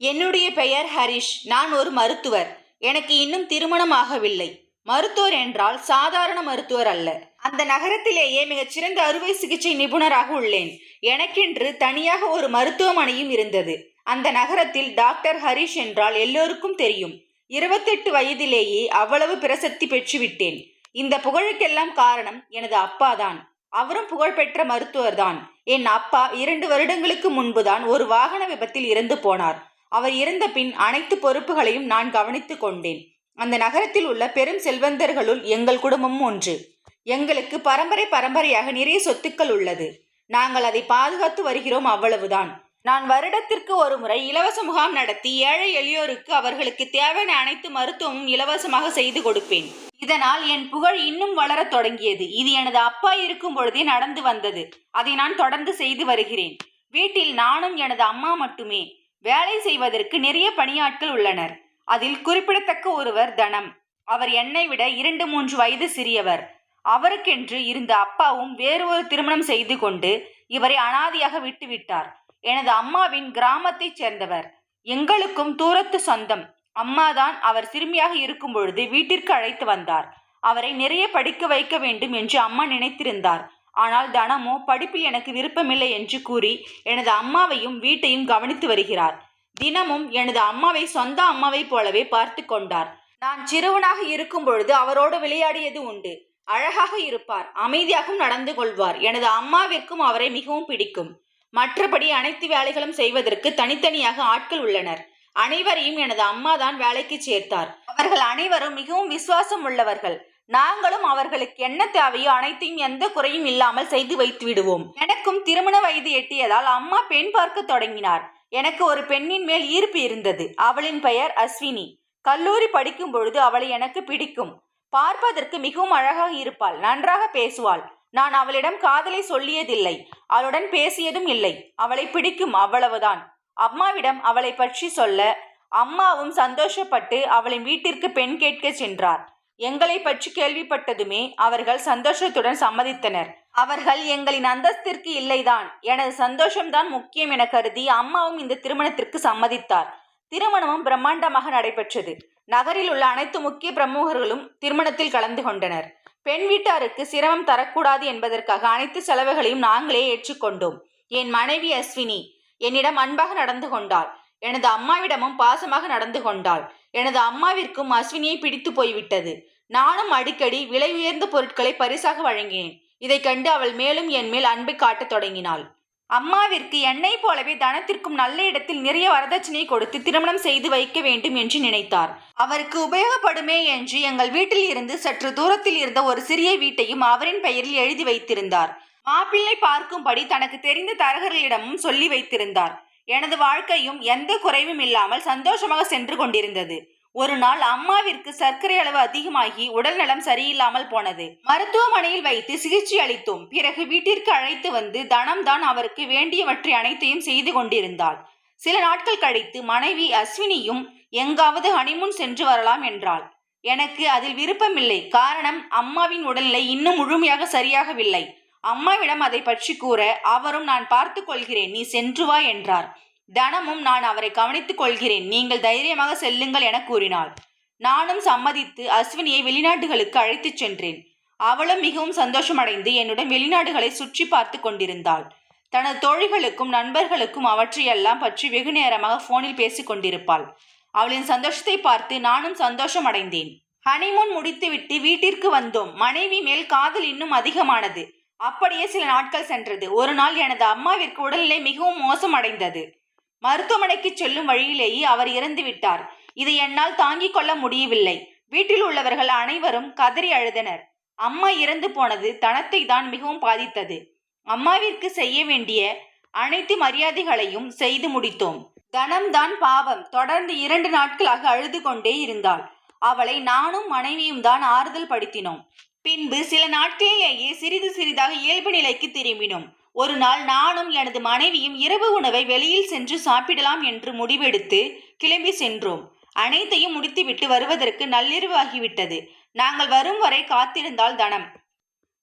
என்னுடைய பெயர் ஹரிஷ். நான் ஒரு மருத்துவர். எனக்கு இன்னும் திருமணம் ஆகவில்லை. மருத்துவர் என்றால் சாதாரண மருத்துவர் அல்ல. அந்த நகரத்திலேயே மிகச்சிறந்த அறுவை சிகிச்சை நிபுணராக உள்ளேன். எனக்கென்று தனியாக ஒரு மருத்துவமனையும் இருந்தது. அந்த நகரத்தில் டாக்டர் ஹரிஷ் என்றால் எல்லோருக்கும் தெரியும். இருபத்தெட்டு வயதிலேயே அவ்வளவு பிரசத்தி பெற்றுவிட்டேன். இந்த புகழுக்கெல்லாம் காரணம் எனது அப்பாதான். அவரும் புகழ்பெற்ற மருத்துவர்தான். என் அப்பா இரண்டு வருடங்களுக்கு முன்புதான் ஒரு வாகன விபத்தில் இறந்து போனார். அவர் இறந்த பின் அனைத்து பொறுப்புகளையும் நான் கவனித்துக் கொண்டேன். அந்த நகரத்தில் உள்ள பெரும் செல்வந்தர்களுள் எங்கள் குடும்பமும் ஒன்று. எங்களுக்கு பரம்பரை பரம்பரையாக நிறைய சொத்துக்கள் உள்ளது. நாங்கள் அதை பாதுகாத்து வருகிறோம் அவ்வளவுதான். நான் வருடத்திற்கு ஒரு முறை இலவச முகாம் நடத்தி ஏழை எளியோருக்கு அவர்களுக்கு தேவையான அனைத்து மருத்துவமும் இலவசமாக செய்து கொடுப்பேன். இதனால் என் புகழ் இன்னும் வளரத் தொடங்கியது. இது எனது அப்பா இருக்கும் பொழுதே நடந்து வந்தது. அதை நான் தொடர்ந்து செய்து வருகிறேன். வீட்டில் நானும் எனது அம்மா மட்டுமே. வேலை செய்வதற்கு நிறைய பணியாட்கள் உள்ளனர். அதில் குறிப்பிடத்தக்க ஒருவர் தனம். அவர் என்னை விட இரண்டு மூன்று வயது சிறியவர். அவருக்கென்று இருந்த அப்பாவும் வேறு ஒரு திருமணம் செய்து கொண்டு இவரை அனாதியாக விட்டுவிட்டார். எனது அம்மாவின் கிராமத்தைச் சேர்ந்தவர். எங்களுக்கும் தூரத்து சொந்தம். அம்மாதான் அவர் சிறுமியாக இருக்கும் பொழுது வீட்டிற்கு அழைத்து வந்தார். அவரை நிறைய படிக்க வைக்க வேண்டும் என்று அம்மா நினைத்திருந்தார். ஆனால் தனமோ படிப்பில் எனக்கு விருப்பமில்லை என்று கூறி எனது அம்மாவையும் வீட்டையும் கவனித்து வருகிறார். தினமும் எனது அம்மாவை சொந்த அம்மாவைப் போலவே பார்த்து கொண்டார். நான் சிறுவனாக இருக்கும் பொழுது அவரோடு விளையாடியது உண்டு. அழகாக இருப்பார். அமைதியாகவும் நடந்து கொள்வார். எனது அம்மாவிற்கும் அவரை மிகவும் பிடிக்கும். மற்றபடி அனைத்து வேலைகளும் செய்வதற்கு தனித்தனியாக ஆட்கள் உள்ளனர். அனைவரையும் எனது அம்மா தான் வேலைக்கு சேர்த்தார். அவர்கள் அனைவரும் மிகவும் விசுவாசம் உள்ளவர்கள். நாங்களும் அவர்களுக்கு என்ன தேவையோ அனைத்தையும் எந்த குறையும் இல்லாமல் செய்து வைத்து விடுவோம். எனக்கும் திருமண வயது எட்டியதால் அம்மா பெண் பார்க்க தொடங்கினார். எனக்கு ஒரு பெண்ணின் மேல் ஈர்ப்பு இருந்தது. அவளின் பெயர் அஸ்வினி. கல்லூரி படிக்கும் பொழுது அவளை எனக்கு பிடிக்கும். பார்ப்பதற்கு மிகவும் அழகாக இருப்பாள். நன்றாக பேசுவாள். நான் அவளிடம் காதலை சொல்லியதில்லை. அவளுடன் பேசியதும் இல்லை. அவளை பிடிக்கும் அவ்வளவுதான். அம்மாவிடம் அவளை பற்றி சொல்ல அம்மாவும் சந்தோஷப்பட்டு அவளின் வீட்டிற்கு பெண் கேட்க சென்றார். எங்களை பற்றி கேள்விப்பட்டதுமே அவர்கள் சந்தோஷத்துடன் சம்மதித்தனர். அவர்கள் எங்களின் அந்தஸ்திற்கு இல்லைதான். எனது சந்தோஷம்தான் முக்கியம் என கருதி அம்மாவும் இந்த திருமணத்திற்கு சம்மதித்தார். திருமணமும் பிரம்மாண்டமாக நடைபெற்றது. நகரில் உள்ள அனைத்து முக்கிய பிரமுகர்களும் திருமணத்தில் கலந்து கொண்டனர். பெண் வீட்டாருக்கு சிரமம் தரக்கூடாது என்பதற்காக அனைத்து செலவுகளையும் நாங்களே ஏற்றுக்கொண்டோம் என் மனைவி அஸ்வினி என்னிடம் அன்பாக நடந்து கொண்டாள். எனது அம்மாவிடமும் பாசமாக நடந்து கொண்டாள். எனது அம்மாவிற்கும் அஸ்வினியை பிடித்து போய்விட்டது. நானும் அடிக்கடி விலை உயர்ந்த பொருட்களை பரிசாக வழங்கினேன். இதைக் கண்டு அவள் மேலும் என் மேல் அன்பை காட்டத் தொடங்கினாள். அம்மாவிற்கு என்னை போலவே தனத்திற்கும் நல்ல இடத்தில் நிறைய வரதட்சணை கொடுத்து திருமணம் செய்து வைக்க வேண்டும் என்று நினைத்தார். அவருக்கு உபயோகப்படுமே என்று எங்கள் வீட்டில் இருந்து சற்று தூரத்தில் இருந்த ஒரு சிறிய வீட்டையும் அவரின் பெயரில் எழுதி வைத்திருந்தார். மாப்பிள்ளை பார்க்கும்படி தனக்கு தெரிந்த தரகர்களிடமும் சொல்லி வைத்திருந்தார். எனது வாழ்க்கையும் எந்த குறைவும் இல்லாமல் சந்தோஷமாக சென்று கொண்டிருந்தது. ஒரு நாள் அம்மாவிற்கு சர்க்கரை அளவு அதிகமாகி உடல் நலம் சரியில்லாமல் போனது. மருத்துவமனையில் வைத்து சிகிச்சை அளித்தோம் பிறகு வீட்டிற்கு அழைத்து வந்து தனம்தான் அவருக்கு வேண்டியவற்றை அனைத்தையும் செய்து கொண்டிருந்தாள். சில நாட்கள் கழித்து மனைவி அஸ்வினியும் எங்காவது ஹனிமூன் சென்று வரலாம் என்றாள். எனக்கு அதில் விருப்பமில்லை. காரணம் அம்மாவின் உடல்நிலை இன்னும் முழுமையாக சரியாகவில்லை. அம்மாவிடம் அதை பற்றி கூற அவரும் நான் பார்த்து கொள்கிறேன் நீ சென்று வா என்றார். தனமும் நான் அவரை கவனித்துக் கொள்கிறேன் நீங்கள் தைரியமாக செல்லுங்கள் என கூறினாள். நானும் சம்மதித்து அஸ்வினியை வெளிநாடுகளுக்கு அழைத்துச் சென்றேன். அவளும் மிகவும் சந்தோஷமடைந்து என்னுடன் வெளிநாடுகளை சுற்றி பார்த்து கொண்டிருந்தாள். தனது தோழிகளுக்கும் நண்பர்களுக்கும் அவற்றையெல்லாம் பற்றி வெகு நேரமாக போனில் பேசிக் கொண்டிருப்பாள். அவளின் சந்தோஷத்தை பார்த்து நானும் சந்தோஷம் அடைந்தேன் ஹனிமூன் முடித்துவிட்டு வீட்டிற்கு வந்தோம். மனைவி மேல் காதல் இன்னும் அதிகமானது. அப்படியே சில நாட்கள் சென்றது. ஒரு நாள் எனது அம்மாவிற்கு உடல்நிலை மிகவும் மோசமடைந்தது. மருத்துவமனைக்கு செல்லும் வழியிலேயே அவர் இறந்து விட்டார். இதை என்னால் தாங்கிக் கொள்ள முடியவில்லை. வீட்டில் உள்ளவர்கள் அனைவரும் கதறி அழுதனர். அம்மா இறந்து போனது தனத்தை தான் மிகவும் பாதித்தது. அம்மாவிற்கு செய்ய வேண்டிய அனைத்து மரியாதைகளையும் செய்து முடித்தோம். தனம்தான் பாவம். தொடர்ந்து இரண்டு நாட்களாக அழுது கொண்டே இருந்தாள். அவளை நானும் மனைவியும் தான் ஆறுதல் படுத்தினோம். பின்பு சில நாட்களிலேயே சிறிது சிறிதாக இயல்பு நிலைக்கு திரும்பினோம். ஒரு நாள் நானும் எனது மனைவியும் இரவு உணவை வெளியில் சென்று சாப்பிடலாம் என்று முடிவெடுத்து கிளம்பி சென்றோம். அனைத்தையும் முடித்துவிட்டு வருவதற்கு நள்ளிரவு ஆகிவிட்டது நாங்கள் வரும் வரை காத்திருந்தால் தனம்.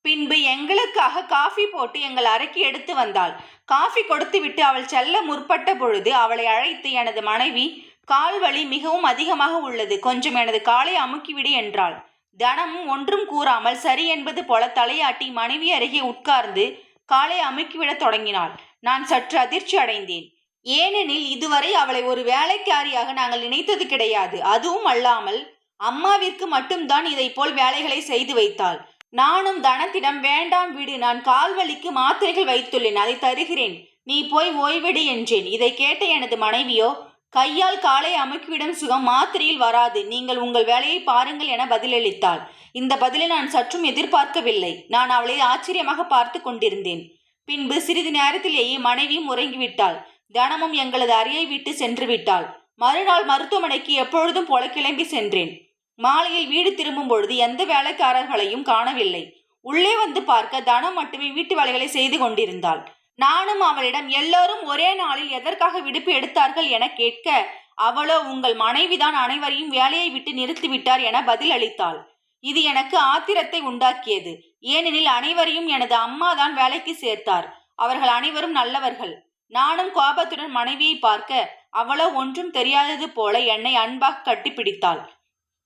பின்பு எங்களுக்காக காஃபி போட்டு எங்கள் அறைக்கு எடுத்து வந்தாள். காஃபி கொடுத்துவிட்டு அவள் செல்ல முற்பட்ட பொழுது அவளை அழைத்து எனது மனைவி கால் வலி மிகவும் அதிகமாக உள்ளது. கொஞ்சம் எனது காலை அமுக்கிவிடு என்றாள். தனமும் ஒன்றும் கூறாமல் சரி என்பது போல தலையாட்டி மனைவி அருகே உட்கார்ந்து காலை அமுக்கிவிடத் தொடங்கினாள். நான் சற்று அதிர்ச்சி அடைந்தேன். ஏனெனில் இதுவரை அவளை ஒரு வேலைக்காரியாக நாங்கள் நினைத்தது கிடையாது. அதுவும் அல்லாமல் அம்மாவிற்கு மட்டும்தான் இதை போல் வேலைகளை செய்து வைத்தாள். நானும் தனத்திடம் வேண்டாம் விடு நான் கால்வலிக்கு மாத்திரைகள் வைத்துள்ளேன் அதை தருகிறேன். நீ போய் ஓய்வெடு என்றேன். இதை கேட்ட எனது மனைவியோ கையால் காலை அமுக்கிவிடும் சுகம் மாத்திரையில் வராது. நீங்கள் உங்கள் வேலையை பாருங்கள் என பதிலளித்தாள். இந்த பதிலை நான் சற்றும் எதிர்பார்க்கவில்லை. நான் அவளை ஆச்சரியமாக பார்த்து கொண்டிருந்தேன். பின்பு சிறிது நேரத்திலேயே மனைவியும் உறங்கிவிட்டாள் தனமும் எங்களது அறையை விட்டு சென்று விட்டாள். மறுநாள் மருத்துவமனைக்கு எப்பொழுதும் போல கிளம்பி சென்றேன். மாலையில் வீடு திரும்பும் பொழுது எந்த வேலைக்காரர்களையும் காணவில்லை. உள்ளே வந்து பார்க்க தனம் மட்டுமே வீட்டு வேலைகளை செய்து கொண்டிருந்தாள். நானும் அவளிடம் எல்லோரும் ஒரே நாளில் எதற்காக விடுப்பு எடுத்தார்கள் என கேட்க அவளோ உங்கள் மனைவிதான் அனைவரையும் வேலையை விட்டு நிறுத்திவிட்டார் என பதில் அளித்தாள். இது எனக்கு ஆத்திரத்தை உண்டாக்கியது. ஏனெனில் அனைவரையும் எனது அம்மாதான் வேலைக்கு சேர்த்தார். அவர்கள் அனைவரும் நல்லவர்கள். நானும் கோபத்துடன் மனைவியை பார்க்க அவளோ ஒன்றும் தெரியாதது போல என்னை அன்பாக கட்டிப்பிடித்தாள்.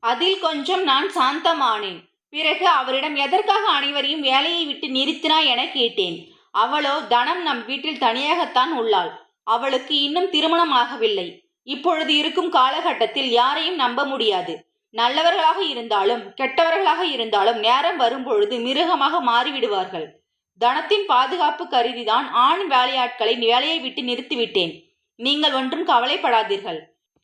அதில் கொஞ்சம் நான் சாந்தமானேன். பிறகு அவரிடம் எதற்காக அனைவரையும் வேலையை விட்டு நிறுத்தினாய் என கேட்டேன். அவளோ தனம் நம் வீட்டில் தனியாகத்தான் உள்ளாள். அவளுக்கு இன்னும் திருமணம் ஆகவில்லை. இப்பொழுது இருக்கும் காலகட்டத்தில் யாரையும் நம்ப முடியாது. நல்லவர்களாக இருந்தாலும் கெட்டவர்களாக இருந்தாலும் நேரம் வரும்பொழுது மிருகமாக மாறிவிடுவார்கள். தனத்தின் பாதுகாப்பு கருதிதான் ஆண் வேலையாட்களை வேலையை விட்டு நிறுத்திவிட்டேன். நீங்கள் ஒன்றும் கவலைப்படாதீர்கள்.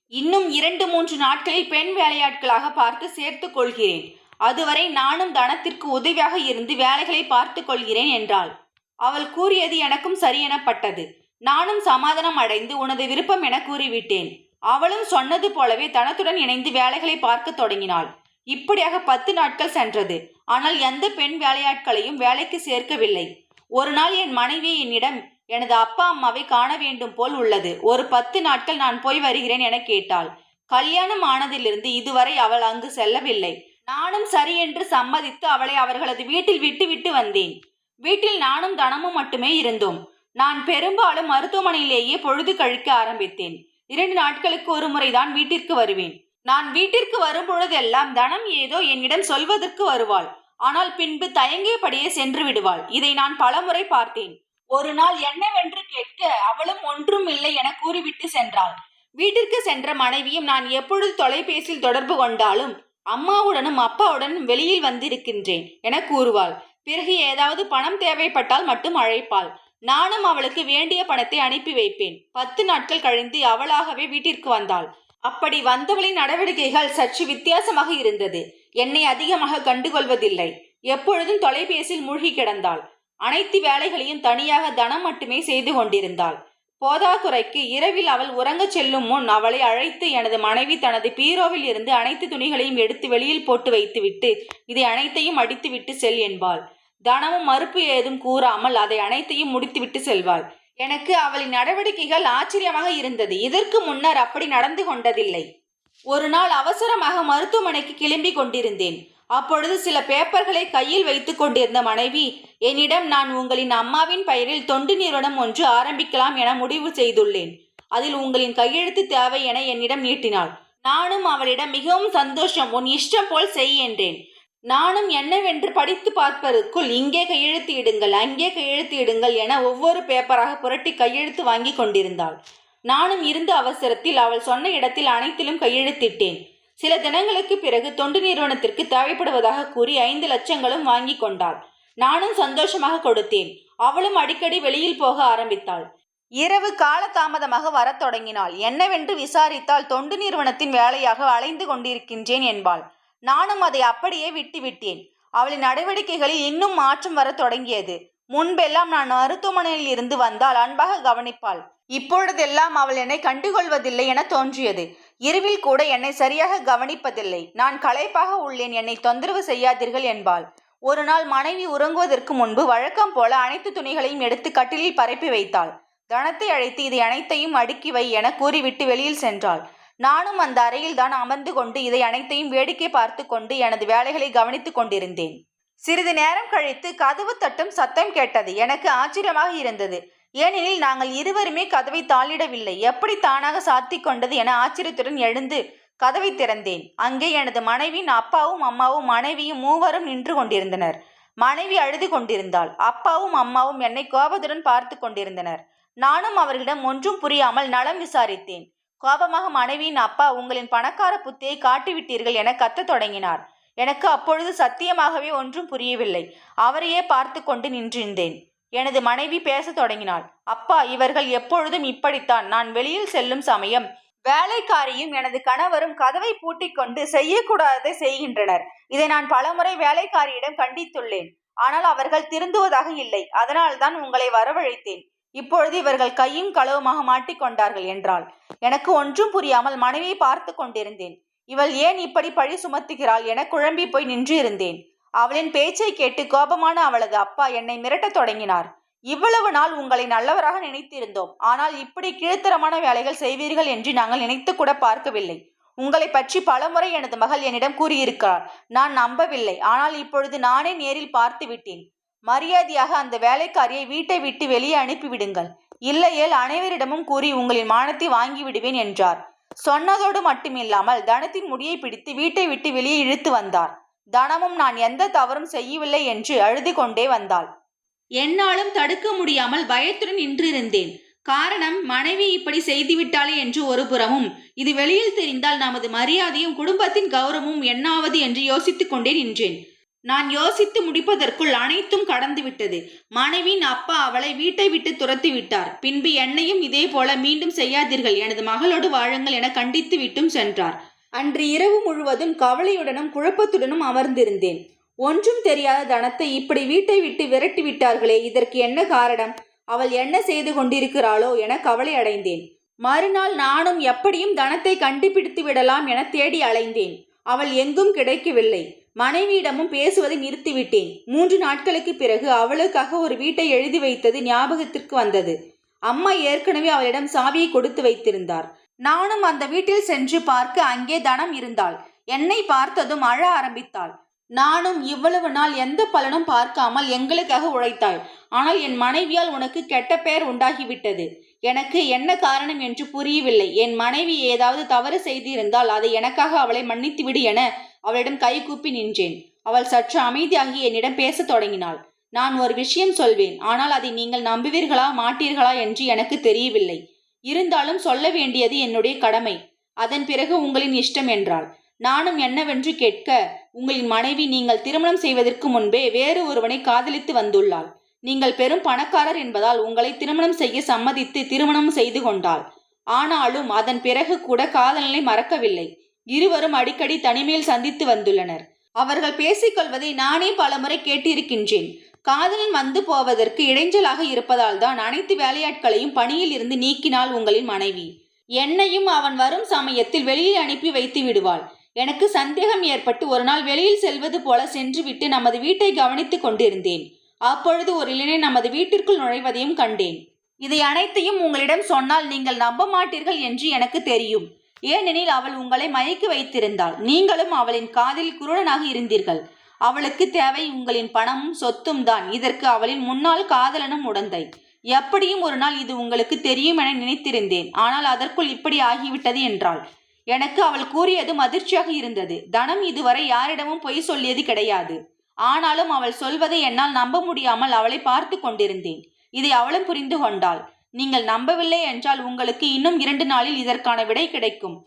இன்னும் இரண்டு மூன்று நாட்களில் பெண் வேலையாட்களாக பார்த்து சேர்த்துக் கொள்கிறேன். அதுவரை நானும் தனத்திற்கு உதவியாக இருந்து வேலைகளை பார்த்து கொள்கிறேன் என்றாள். அவள் கூறியது எனக்கும் சரியெனப்பட்டது. நானும் சமாதானம் அடைந்து உனது விருப்பம் என கூறிவிட்டேன். அவளும் சொன்னது போலவே தனத்துடன் இணைந்து வேலைகளை பார்க்க தொடங்கினாள். இப்படியாக பத்து நாட்கள் சென்றது. ஆனால் எந்த பெண் வேலையாட்களையும் வேலைக்கு சேர்க்கவில்லை. ஒரு நாள் என் மனைவி என்னிடம் எனது அப்பா அம்மாவை காண வேண்டும் போல் உள்ளது. ஒரு பத்து நாட்கள் நான் போய் வருகிறேன் என கேட்டாள். கல்யாணம் ஆனதிலிருந்து இதுவரை அவள் அங்கு செல்லவில்லை. நானும் சரி என்று சம்மதித்து அவளை அவர்களது வீட்டில் விட்டு விட்டு வந்தேன். வீட்டில் நானும் தனமும் மட்டுமே இருந்தோம். நான் பெரும்பாலும் மருத்துவமனையிலேயே பொழுது கழிக்க ஆரம்பித்தேன். இரண்டு நாட்களுக்கு ஒரு முறைதான் வீட்டிற்கு வருவேன். நான் வீட்டிற்கு வரும் பொழுதெல்லாம் தனம் ஏதோ என்னிடம் சொல்வதற்கு வருவாள். ஆனால் பின்பு தயங்கியபடியே சென்று விடுவாள். இதை நான் பலமுறை பார்த்தேன். ஒரு நாள் என்னவென்று கேட்க அவளும் ஒன்றும் இல்லை என கூறிவிட்டு சென்றாள். வீட்டிற்கு சென்ற மனைவியும் நான் எப்பொழுது தொலைபேசியில் தொடர்பு கொண்டாலும் அம்மாவுடனும் அப்பாவுடனும் வெளியில் வந்திருக்கின்றேன் என கூறுவாள். பிறகு ஏதாவது பணம் தேவைப்பட்டால் மட்டும் அழைப்பாள். நானும் அவளுக்கு வேண்டிய பணத்தை அனுப்பி வைப்பேன். பத்து நாட்கள் கழிந்து அவளாகவே வீட்டிற்கு வந்தாள். அப்படி வந்தவளின் நடவடிக்கைகள் சற்று வித்தியாசமாக இருந்தது. என்னை அதிகமாக கண்டுகொள்வதில்லை. எப்பொழுதும் தொலைபேசியில் மூழ்கி கிடந்தாள். அனைத்து வேலைகளையும் தனியாக தனம் மட்டுமே செய்து கொண்டிருந்தாள். போதாக்குறைக்கு இரவில் அவள் உறங்கச் செல்லும் முன் அவளை அழைத்து எனது மனைவி தனது பீரோவில் இருந்து அனைத்து துணிகளையும் எடுத்து வெளியில் போட்டு வைத்துவிட்டு இதை அனைத்தையும் அடித்துவிட்டு செல் என்பாள். தனமும் மறுப்பு ஏதும் கூறாமல் அதை அனைத்தையும் முடித்துவிட்டு செல்வாள். எனக்கு அவளின் நடவடிக்கைகள் ஆச்சரியமாக இருந்தது. இதற்கு முன்னர் அப்படி நடந்து கொண்டதில்லை. ஒரு நாள் அவசரமாக மருத்துவமனைக்கு கிளம்பி கொண்டிருந்தேன். அப்பொழுது சில பேப்பர்களை கையில் வைத்துக் கொண்டிருந்த மனைவி என்னிடம் நான் உங்களின் அம்மாவின் பெயரில் தொண்டு நிறுவனம் ஒன்று ஆரம்பிக்கலாம் என முடிவு செய்துள்ளேன். அதில் உங்களின் கையெழுத்து தேவை என என்னிடம் நீட்டினாள். நானும் அவளிடம் மிகவும் சந்தோஷம் உன் இஷ்டம் போல் செய் என்றேன். நானும் என்னவென்று படித்து பார்ப்பதற்குள் இங்கே கையெழுத்து இடுங்கள் அங்கே கையெழுத்து இடுங்கள் என ஒவ்வொரு பேப்பராக புரட்டி கையெழுத்து வாங்கி கொண்டிருந்தாள். நானும் இருந்த அவசரத்தில் அவள் சொன்ன இடத்தில் அனைத்திலும் கையெழுத்திட்டேன். சில தினங்களுக்கு பிறகு தொண்டு நிறுவனத்திற்கு தேவைப்படுவதாக கூறி ஐந்து லட்சங்களும் வாங்கி கொண்டாள். நானும் சந்தோஷமாக கொடுத்தேன். அவளும் அடிக்கடி வெளியில் போக ஆரம்பித்தாள். இரவு காலதாமதமாக வரத் தொடங்கினாள். என்னவென்று விசாரித்தால் தொண்டு நிறுவனத்தின் வேலையாக அலைந்து கொண்டிருக்கின்றேன் என்பாள். நானும் அதை அப்படியே விட்டுவிட்டேன் அவளின் நடவடிக்கைகளில் இன்னும் மாற்றம் வர தொடங்கியது. முன்பெல்லாம் நான் மருத்துவமனையில் இருந்து வந்தால் அன்பாக கவனிப்பாள். இப்பொழுதெல்லாம் அவள் என்னை கண்டுகொள்வதில்லை என தோன்றியது. இரவில் கூட என்னை சரியாக கவனிப்பதில்லை. நான் களைப்பாக உள்ளேன். என்னை தொந்தரவு செய்யாதீர்கள் என்பாள். ஒரு நாள் மனைவி உறங்குவதற்கு முன்பு வழக்கம் போல அனைத்து துணிகளையும் எடுத்து கட்டிலில் பரப்பி வைத்தாள். தனத்தை அழைத்து இதை அனைத்தையும் அடுக்கி வை என கூறிவிட்டு வெளியில் சென்றாள். நானும் அந்த அறையில் தான் அமர்ந்து கொண்டு இதை அனைத்தையும் வேடிக்கை பார்த்து கொண்டு எனது வேலைகளை கவனித்துக் கொண்டிருந்தேன். சிறிது நேரம் கழித்து கதவு தட்டும் சத்தம் கேட்டது. எனக்கு ஆச்சரியமாக இருந்தது. ஏனெனில் நாங்கள் இருவருமே கதவை தாளிடவில்லை. எப்படி தானாக சாத்தி கொண்டது என ஆச்சரியத்துடன் எழுந்து கதவை திறந்தேன். அங்கே எனது மனைவியின் அப்பாவும் அம்மாவும் மனைவியும் மூவரும் நின்று கொண்டிருந்தனர். மனைவி அழுது கொண்டிருந்தாள். அப்பாவும் அம்மாவும் என்னை கோபத்துடன் பார்த்து கொண்டிருந்தனர். நானும் அவர்களிடம் ஒன்றும் புரியாமல் நலம் விசாரித்தேன். கோபமாக மனைவியின் அப்பா உங்களின் பணக்கார புத்தியை காட்டிவிட்டீர்கள் என கத்தத் தொடங்கினார். எனக்கு அப்பொழுது சத்தியமாகவே ஒன்றும் புரியவில்லை. அவரையே பார்த்து கொண்டு நின்றிருந்தேன். எனது மனைவி பேசத் தொடங்கினாள். அப்பா இவர்கள் எப்பொழுதும் இப்படித்தான். நான் வெளியில் செல்லும் சமயம் வேலைக்காரியும் எனது கணவரும் கதவை பூட்டிக் கொண்டு செய்யக்கூடாததை செய்கின்றனர். இதை நான் பலமுறை வேலைக்காரியிடம் கண்டித்துள்ளேன். ஆனால் அவர்கள் திருந்துவதாக இல்லை. அதனால்தான் உங்களை வரவழைத்தேன். இப்பொழுது இவர்கள் கையும் களவுமாக மாட்டிக்கொண்டார்கள் என்றாள். எனக்கு ஒன்றும் புரியாமல் மனைவியை பார்த்து கொண்டிருந்தேன். இவள் ஏன் இப்படி பழி சுமத்துகிறாள் என குழம்பி போய் நின்று இருந்தேன். அவளின் பேச்சை கேட்டு கோபமான அவளது அப்பா என்னை மிரட்டத் தொடங்கினார். இவ்வளவு நாள் உங்களை நல்லவராக நினைத்திருந்தோம். ஆனால் இப்படி கீழ்த்தரமான வேலைகள் செய்வீர்கள் என்று நாங்கள் நினைத்து கூட பார்க்கவில்லை. உங்களை பற்றி பலமுறை எனது மகள் என்னிடம் கூறியிருக்கிறார் நான் நம்பவில்லை. ஆனால் இப்பொழுது நானே நேரில் பார்த்து விட்டேன் மரியாதையாக அந்த வேலைக்காரியை வீட்டை விட்டு வெளியே அனுப்பிவிடுங்கள். இல்லையேல் அனைவரிடமும் கூறி உங்களின் மானத்தை வாங்கி விடுவேன் என்றார். சொன்னதோடு மட்டுமில்லாமல் தனத்தின் முடியை பிடித்து வீட்டை விட்டு வெளியே இழுத்து வந்தார். தனமும் நான் எந்த தவறும் செய்யவில்லை என்று அழுது கொண்டே வந்தாள். என்னாலும் தடுக்க முடியாமல் பயத்துடன் நின்றிருந்தேன். காரணம் மனைவி இப்படி செய்துவிட்டாளே என்று ஒரு புறமும் இது வெளியில் தெரிந்தால் நமது மரியாதையும் குடும்பத்தின் கௌரவமும் என்னாவது என்று யோசித்துக் கொண்டே நின்றேன். நான் யோசித்து முடிப்பதற்குள் அனைத்தும் கடந்துவிட்டது. மனைவியின் அப்பா அவளை வீட்டை விட்டு துரத்தி விட்டார். பின்பு என்னையும் இதே போல மீண்டும் செய்யாதீர்கள். எனது மகளோடு வாழுங்கள் என கண்டித்து விட்டும் சென்றார். அன்று இரவு முழுவதும் கவலையுடனும் குழப்பத்துடனும் அமர்ந்திருந்தேன். ஒன்றும் தெரியாத தனத்தை இப்படி வீட்டை விட்டு விரட்டி விட்டார்களே இதற்கு என்ன காரணம்? அவள் என்ன செய்து கொண்டிருக்கிறாளோ என கவலை அடைந்தேன். மறுநாள் நானும் எப்படியும் தனத்தை கண்டுபிடித்து விடலாம் என தேடி அலைந்தேன். அவள் எங்கும் கிடைக்கவில்லை. மனைவியிடமும் பேசுவதை நிறுத்திவிட்டேன். மூன்று நாட்களுக்கு பிறகு அவளுக்காக ஒரு வீட்டை எழுதி வைத்தது ஞாபகத்திற்கு வந்தது. அம்மா ஏற்கனவே அவளிடம் சாவியை கொடுத்து வைத்திருந்தார். நானும் அந்த வீட்டில் சென்று பார்க்க அங்கே தனம் இருந்தாள். என்னை பார்த்ததும் அழ ஆரம்பித்தாள். நானும் இவ்வளவு நாள் எந்த பலனும் பார்க்காமல் எங்களுக்காக உழைத்தாள். ஆனால் என் மனைவியால் உனக்கு கெட்ட பெயர் உண்டாகிவிட்டது. எனக்கு என்ன காரணம் என்று புரியவில்லை. என் மனைவி ஏதாவது தவறு செய்திருந்தால் அதை எனக்காக அவளை மன்னித்துவிடு என அவளிடம் கைகூப்பி நின்றேன். அவள் சற்று அமைதியாகி என்னிடம் பேசத் தொடங்கினாள். நான் ஒரு விஷயம் சொல்வேன். ஆனால் அதை நீங்கள் நம்புவீர்களா மாட்டீர்களா என்று எனக்கு தெரியவில்லை. இருந்தாலும் சொல்ல வேண்டியது என்னுடைய கடமை. அதன் பிறகு உங்களின் இஷ்டம் என்றாள். நானும் என்னவென்று கேட்க உங்களின் மனைவி நீங்கள் திருமணம் செய்வதற்கு முன்பே வேறு ஒருவனை காதலித்து வந்துள்ளாள். நீங்கள் பெரும் பணக்காரர் என்பதால் உங்களை திருமணம் செய்ய சம்மதித்து திருமணம் செய்து கொண்டாள். ஆனாலும் அதன் பிறகு கூட காதலனை மறக்கவில்லை. இருவரும் அடிக்கடி தனிமையில் சந்தித்து வந்துள்ளனர். அவர்கள் பேசிக்கொள்வதை நானே பலமுறை கேட்டிருக்கின்றேன். காதலன் வந்து போவதற்கு இடைஞ்சலாக இருப்பதால் தான் அனைத்து வேலையாட்களையும் பணியில் இருந்து நீக்கினாள் உங்களின் மனைவி. என்னையும் அவன் வரும் சமயத்தில் வெளியில் அனுப்பி வைத்து விடுவாள். எனக்கு சந்தேகம் ஏற்பட்டு ஒரு நாள் வெளியில் செல்வது போல சென்றுவிட்டு நமது வீட்டை கவனித்துக் கொண்டிருந்தேன். அப்பொழுது ஒரு இளைஞன் நமது வீட்டிற்குள் நுழைவதையும் கண்டேன். இதை அனைத்தையும் உங்களிடம் சொன்னால் நீங்கள் நம்ப மாட்டீர்கள் என்று எனக்கு தெரியும். ஏனெனில் அவள் உங்களை மயக்கி வைத்திருந்தாள். நீங்களும் அவளின் காதில் குருடனாக இருந்தீர்கள். அவளுக்கு தேவை உங்களின் பணமும் சொத்தும் தான். இதற்கு அவளின் முன்னாள் காதலனும் உடந்தை. எப்படியும் ஒரு நாள் இது உங்களுக்கு தெரியும் என நினைத்திருந்தேன். ஆனால் அதற்குள் இப்படி ஆகிவிட்டது என்றாள். எனக்கு அவள் கூறியதும் அதிர்ச்சியாக இருந்தது. தனம் இதுவரை யாரிடமும் பொய் சொல்லியது கிடையாது. ஆனாலும் அவள் சொல்வதை என்னால் நம்ப முடியாமல் அவளை பார்த்து கொண்டிருந்தேன். இதை அவளும் புரிந்து கொண்டாள். நீங்கள் நம்பவில்லை என்றால் உங்களுக்கு இன்னும் இரண்டு நாளில் இதற்கான விடை கிடைக்கும்.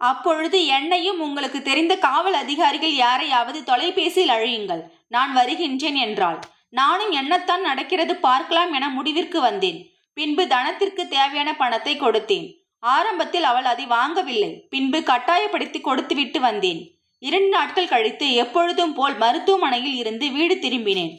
அப்பொழுது என்னையும் உங்களுக்கு தெரிந்த காவல் அதிகாரிகள் யாரையாவது தொலைபேசியில் அழையுங்கள். நான் வருகின்றேன் என்றாள். நானும் என்னத்தான் நடக்கிறது பார்க்கலாம் என முடிவிற்கு வந்தேன். பின்பு தனத்திற்கு தேவையான பணத்தை கொடுத்தேன். ஆரம்பத்தில் அவள் அதை வாங்கவில்லை. பின்பு கட்டாயப்படுத்தி கொடுத்துவிட்டு வந்தேன். இரண்டு நாட்கள் கழித்து எப்பொழுதும் போல் மருத்துவமனையில் இருந்து வீடு திரும்பினேன்.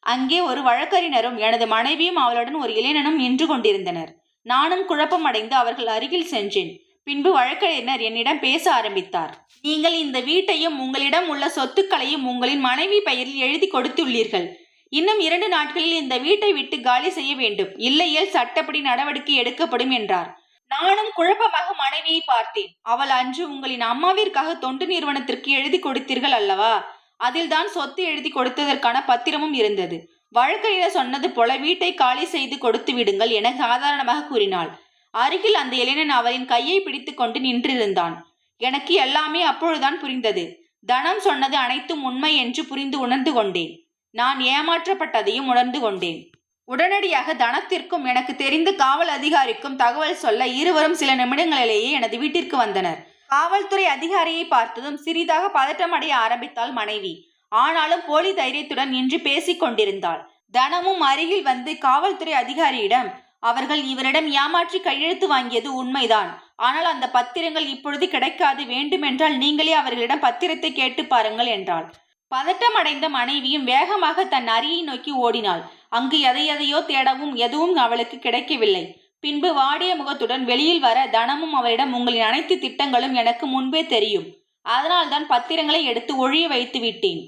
அங்கே ஒரு வழக்கறிஞரும் எனது மனைவியும் அவளுடன் ஒரு இளைஞனும் நின்று கொண்டிருந்தனர். நானும் குழப்பம் அடைந்து அவர்கள் அருகில் சென்றேன். பின்பு வழக்கறிஞர் என்னிடம் பேச ஆரம்பித்தார். நீங்கள் இந்த வீட்டையும் உங்களிடம் உள்ள சொத்துக்களையும் உங்களின் மனைவி பெயரில் எழுதி கொடுத்துள்ளீர்கள். இன்னும் இரண்டு நாட்களில் இந்த வீட்டை விட்டு காலி செய்ய வேண்டும். இல்லையேல் சட்டப்படி நடவடிக்கை எடுக்கப்படும் என்றார். நானும் குழப்பமாக மனைவியை பார்த்தேன். அவள் அன்று உங்களின் அம்மாவிற்காக தொண்டு நிறுவனத்திற்கு எழுதி கொடுத்தீர்கள் அல்லவா? அதில்தான் சொத்து எழுதி கொடுத்ததற்கான பத்திரமும் இருந்தது. வழக்கறிஞர் சொன்னது போல வீட்டை காலி செய்து கொடுத்து விடுங்கள் என சாதாரணமாக கூறினாள். அருகில் அந்த இளைஞன் அவரின் கையை பிடித்துக்கொண்டு நின்றிருந்தான். எனக்கு எல்லாமே அப்பொழுதுதான் புரிந்தது. தனம் சொன்னது அனைத்தும் உண்மை என்று புரிந்து உணர்ந்து கொண்டேன். நான் ஏமாற்றப்பட்டதையும் உணர்ந்து கொண்டேன். உடனடியாக தனத்திற்கும் எனக்கு தெரிந்த காவல் அதிகாரிக்கும் தகவல் சொல்ல இருவரும் சில நிமிடங்களிலேயே எனது வீட்டிற்கு வந்தனர். காவல்துறை அதிகாரியை பார்த்ததும் சிறிதாக பதட்டமடைய ஆரம்பித்தாள் மனைவி. ஆனாலும் போலி தைரியத்துடன் நின்று பேசிக் கொண்டிருந்தாள். தனமும் அருகில் வந்து காவல்துறை அதிகாரியிடம் அவர்கள் இவரிடம் ஏமாற்றி கையெழுத்து வாங்கியது உண்மைதான். ஆனால் அந்த பத்திரங்கள் இப்பொழுது கிடைக்காது. வேண்டுமென்றால் நீங்களே அவர்களிடம் பத்திரத்தை கேட்டு பாருங்கள் என்றாள். பதட்டம் அடைந்த மனைவியும் வேகமாக தன் அரியை நோக்கி ஓடினாள். அங்கு எதை எதையோ தேடவும் எதுவும் அவளுக்கு கிடைக்கவில்லை. பின்பு வாடிய முகத்துடன் வெளியில் வர தனமும் அவரிடம் உங்களின் அனைத்து திட்டங்களும் எனக்கு முன்பே தெரியும். அதனால்தான் பத்திரங்களை எடுத்து ஒழிய வைத்து விட்டேன்.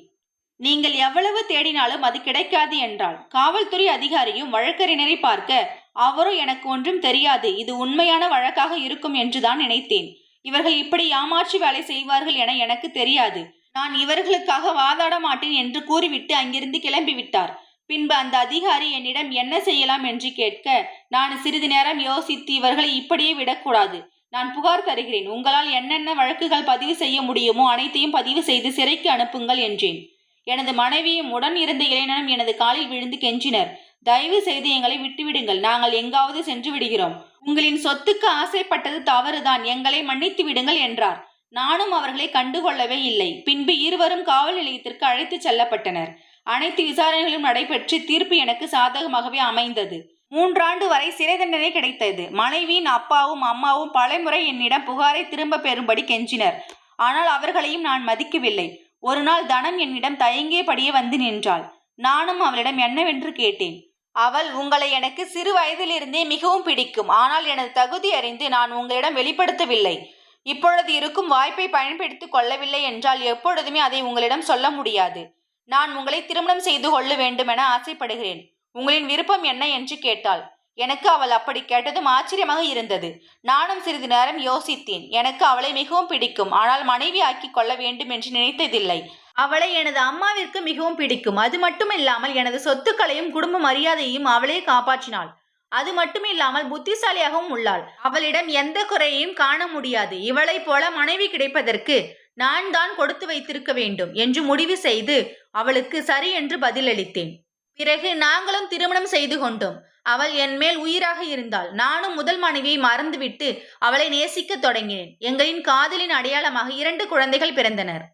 நீங்கள் எவ்வளவு தேடினாலும் அது கிடைக்காது என்றால் காவல்துறை அதிகாரியும் வழக்கறிஞரை பார்க்க அவரும் எனக்கு ஒன்றும் தெரியாது. இது உண்மையான வழக்காக இருக்கும் என்றுதான் நினைத்தேன். இவர்கள் இப்படி ஏமாற்றி வேலை செய்வார்கள் என எனக்கு தெரியாது. நான் இவர்களுக்காக வாதாட மாட்டேன் என்று கூறிவிட்டு அங்கிருந்து கிளம்பிவிட்டார். பின்பு அந்த அதிகாரி என்னிடம் என்ன செய்யலாம் என்று கேட்க நான் சிறிது நேரம் யோசித்து இவர்களை இப்படியே விடக்கூடாது. நான் புகார் தருகிறேன். உங்களால் என்னென்ன வழக்குகள் பதிவு செய்ய முடியுமோ அனைத்தையும் பதிவு செய்து சிறைக்கு அனுப்புங்கள் என்றேன். எனது மனைவியும் உடன் இருந்த இளைஞனும் எனது காலில் விழுந்து கெஞ்சினர். தயவு செய்து எங்களை விட்டுவிடுங்கள். நாங்கள் எங்காவது சென்று விடுகிறோம். உங்களின் சொத்துக்கு ஆசைப்பட்டது தவறுதான். எங்களை மன்னித்து விடுங்கள் என்றார். நானும் அவர்களை கண்டுகொள்ளவே இல்லை. பின்பு இருவரும் காவல் நிலையத்திற்கு அழைத்துச் செல்லப்பட்டனர். அனைத்து விசாரணைகளும் நடைபெற்று தீர்ப்பு எனக்கு சாதகமாகவே அமைந்தது. மூன்றாண்டு வரை சிறை தண்டனை கிடைத்தது. மனைவியின் அப்பாவும் அம்மாவும் பலமுறை என்னிடம் புகாரை திரும்ப பெறும்படி கெஞ்சினர். ஆனால் அவர்களையும் நான் மதிக்கவில்லை. ஒரு நாள் தனம் என்னிடம் தயங்கியபடியே வந்து நின்றாள். நானும் அவளிடம் என்னவென்று கேட்டேன். அவள் உங்களை எனக்கு சிறு வயதிலிருந்தே மிகவும் பிடிக்கும். ஆனால் எனது தகுதி அறிந்து நான் உங்களிடம் வெளிப்படுத்தவில்லை. இப்பொழுது இருக்கும் வாய்ப்பை பயன்படுத்திக் கொள்ளவில்லை என்றால் எப்பொழுதுமே அதை உங்களிடம் சொல்ல முடியாது. நான் உங்களை திருமணம் செய்து கொள்ள வேண்டுமென ஆசைப்படுகிறேன். உங்களின் விருப்பம் என்ன என்று கேட்டாள். எனக்கு அவள் அப்படி கேட்டதும் ஆச்சரியமாக இருந்தது. நானும் சிறிது நேரம் யோசித்தேன். எனக்கு அவளை மிகவும் பிடிக்கும். ஆனால் மனைவி ஆக்கிக் கொள்ள வேண்டும் என்று நினைத்ததில்லை. அவளை எனது அம்மாவிற்கு மிகவும் பிடிக்கும். அது மட்டுமில்லாமல் எனது சொத்துக்களையும் குடும்ப மரியாதையையும் அவளே காப்பாற்றினாள். அது மட்டுமில்லாமல் புத்திசாலியாகவும் உள்ளாள். அவளிடம் எந்த குறையையும் காண முடியாது. இவளைப் போல மனைவி கிடைப்பதற்கு நான் தான் கொடுத்து வைத்திருக்க வேண்டும் என்று முடிவு செய்து அவளுக்கு சரி என்று பதிலளித்தேன். பிறகு நாங்களும் திருமணம் செய்து கொண்டோம். அவள் என் மேல் உயிராக இருந்தாள். நானும் முதல் மனைவியை மறந்துவிட்டு அவளை நேசிக்கத் தொடங்கினேன். எங்களின் காதலின் அடையாளமாக இரண்டு குழந்தைகள் பிறந்தனர்.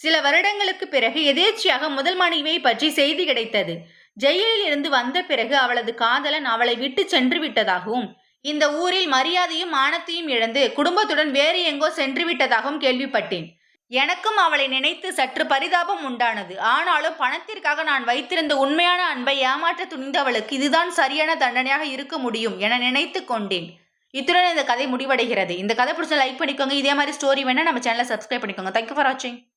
சில வருடங்களுக்கு பிறகு எதேச்சியாக முதல் மனைவியை பற்றி செய்தி கிடைத்தது. ஜெயிலில் இருந்து வந்த பிறகு அவளது காதலன் அவளை விட்டு சென்று விட்டதாகவும் இந்த ஊரில் மரியாதையும் மானத்தையும் இழந்து குடும்பத்துடன் வேறு எங்கோ சென்று விட்டதாகவும் கேள்விப்பட்டேன். எனக்கும் அவளை நினைத்து சற்று பரிதாபம் உண்டானது. ஆனாலும் பணத்திற்காக நான் வைத்திருந்த உண்மையான அன்பை ஏமாற்ற துணிந்தவளுக்கு இதுதான் சரியான தண்டனையாக இருக்க முடியும் என நினைத்து கொண்டேன். இத்துடன் இந்த கதை முடிவடைகிறது. இந்த கதை பிடிச்ச லைக் பண்ணிக்கோங்க. இதே மாதிரி ஸ்டோரி வேணால் நம்ம சேனலை சப்ஸ்கிரைப் பண்ணிக்கோங்க. தேங்க்யூ ஃபார் வாட்சிங்